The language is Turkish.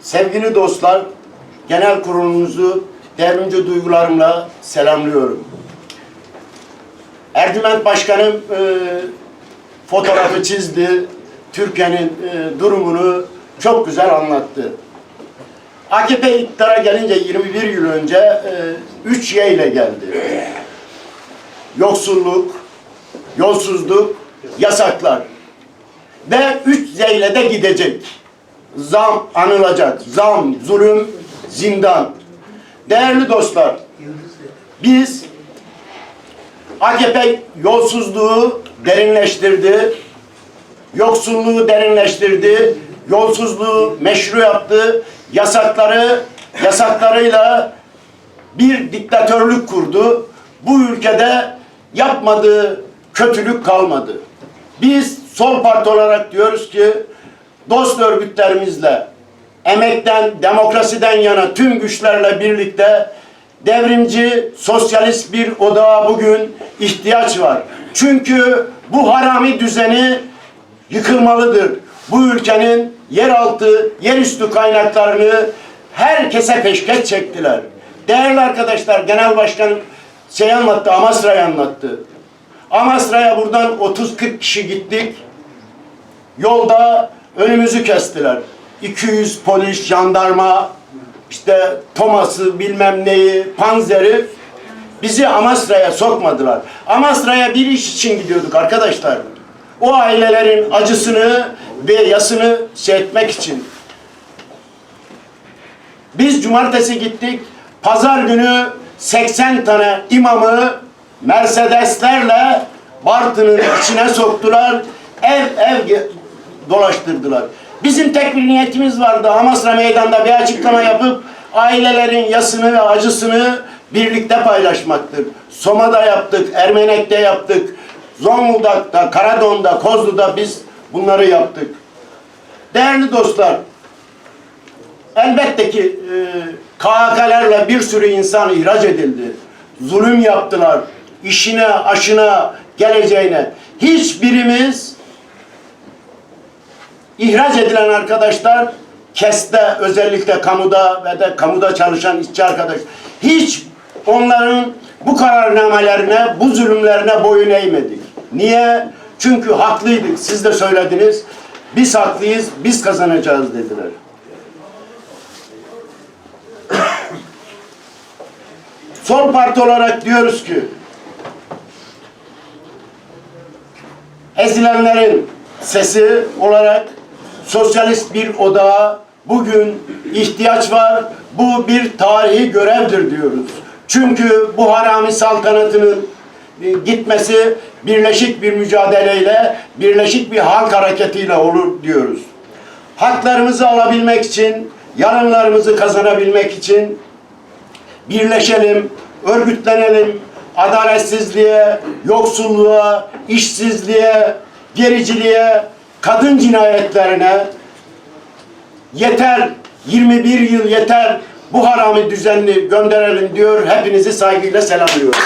sevgili dostlar, genel kurulumuzu devrimci duygularımla selamlıyorum. Ercüment Başkanım e, fotoğrafı çizdi. Türkiye'nin e, durumunu çok güzel anlattı. AKP iktidara gelince 21 yıl önce e, 3 Y ile geldi. Yoksulluk, yolsuzluk, yasaklar. Ve 3 Z ile de gidecek. Zam anılacak. Zam, zulüm, zindan. Değerli dostlar, biz AKP yolsuzluğu derinleştirdi, yoksulluğu derinleştirdi, yolsuzluğu meşru yaptı, yasakları yasaklarıyla bir diktatörlük kurdu. Bu ülkede yapmadığı kötülük kalmadı. Biz sol parti olarak diyoruz ki dost örgütlerimizle emekten, demokrasiden yana tüm güçlerle birlikte devrimci, sosyalist bir odağa bugün ihtiyaç var. Çünkü bu harami düzeni yıkılmalıdır. Bu ülkenin yeraltı, yerüstü kaynaklarını herkese peşkeş çektiler. Değerli arkadaşlar, Genel Başkan şey anlattı, Amasra'yı anlattı. Amasra'ya buradan 30-40 kişi gittik. Yolda önümüzü kestiler. 200 polis, jandarma, işte Thomas'ı bilmem neyi, Panzer'i bizi Amasra'ya sokmadılar. Amasra'ya bir iş için gidiyorduk arkadaşlar. O ailelerin acısını ve yasını şey etmek için. Biz cumartesi gittik. Pazar günü 80 tane imamı Mercedeslerle Bartın'ın içine soktular. Ev ev dolaştırdılar. Bizim tek bir niyetimiz vardı. Amasra meydanda bir açıklama yapıp ailelerin yasını ve acısını birlikte paylaşmaktır. Soma'da yaptık, Ermenek'te yaptık, Zonguldak'ta, Karadon'da, Kozlu'da biz bunları yaptık. Değerli dostlar, elbette ki e, KHK'lerle bir sürü insan ihraç edildi. Zulüm yaptılar. İşine, aşına, geleceğine. Hiçbirimiz ihraç edilen arkadaşlar KES'te özellikle kamuda ve de kamuda çalışan işçi arkadaş hiç onların bu kararnamelerine, bu zulümlerine boyun eğmedik. Niye? Çünkü haklıydık. Siz de söylediniz. Biz haklıyız, biz kazanacağız dediler. Sol parti olarak diyoruz ki ezilenlerin sesi olarak sosyalist bir odağa bugün ihtiyaç var. Bu bir tarihi görevdir diyoruz. Çünkü bu harami saltanatının e, gitmesi birleşik bir mücadeleyle, birleşik bir halk hareketiyle olur diyoruz. Haklarımızı alabilmek için, yarınlarımızı kazanabilmek için birleşelim, örgütlenelim, adaletsizliğe, yoksulluğa, işsizliğe, gericiliğe, kadın cinayetlerine yeter, 21 yıl yeter, bu harami düzenli gönderelim diyor. Hepinizi saygıyla selamlıyorum.